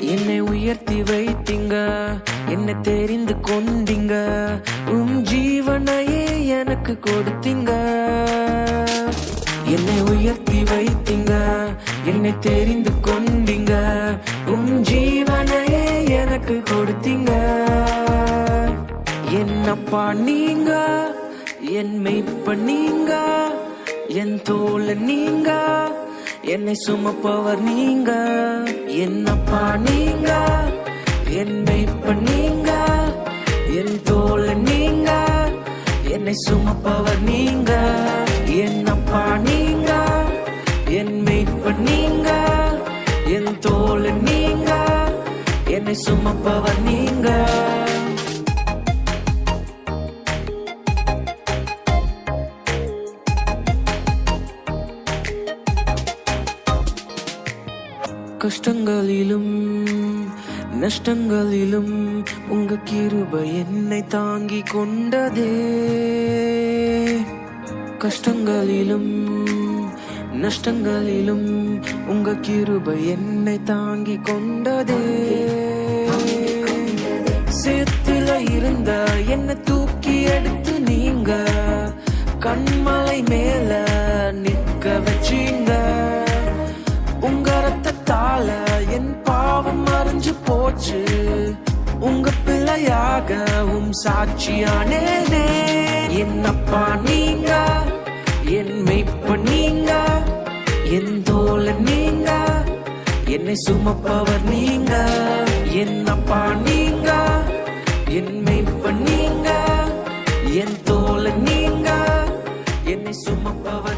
என்னை உயர்த்தி வைத்தீங்க என்னை தெரிந்து கொண்டீங்க. உன் ஜீவனையே எனக்கு கொடுத்தீங்க. என்னை உயர்த்தி வைத்தீங்க என்னை தெரிந்து கொண்டீங்க. உன் ஜீவனையே எனக்கு கொடுத்தீங்க. என்னப்பா நீங்க என் மெய்ப்ப நீங்க என் தோல நீங்க. என்னை சுமப்பவர் நீங்க என்னப்பா நீங்க என் மெய்ப்ப நீங்க என் தோல நீங்க என்னை சுமப்பவர் நீங்க என்னப்பா நீங்க என் மெய்ப்ப நீங்க என் தோல நீங்க என்னை சுமப்பவர் நீங்க. கஷ்டங்களிலும் நஷ்டங்களிலும் உங்க கிருபை என்னை தாங்கி கொண்டதே. கஷ்டங்களிலும் நஷ்டங்களிலும் உங்க கிருபை என்னை தாங்கி கொண்டதே. சேத்துல இருந்த என்னை தூக்கி எடுத்து நீங்க கண்மலை மேல மறைஞ்சு உங்க பிள்ளையாகவும் சாட்சியானேனே என்னப்பா நீங்க என் மெய்ப்ப நீங்க என் தோல நீங்க என்னை சுமப்பவர் நீங்க. என்னப்பா நீங்க என் மெய்ப்ப நீங்க என் தோல நீங்க என்னை சுமப்பவர்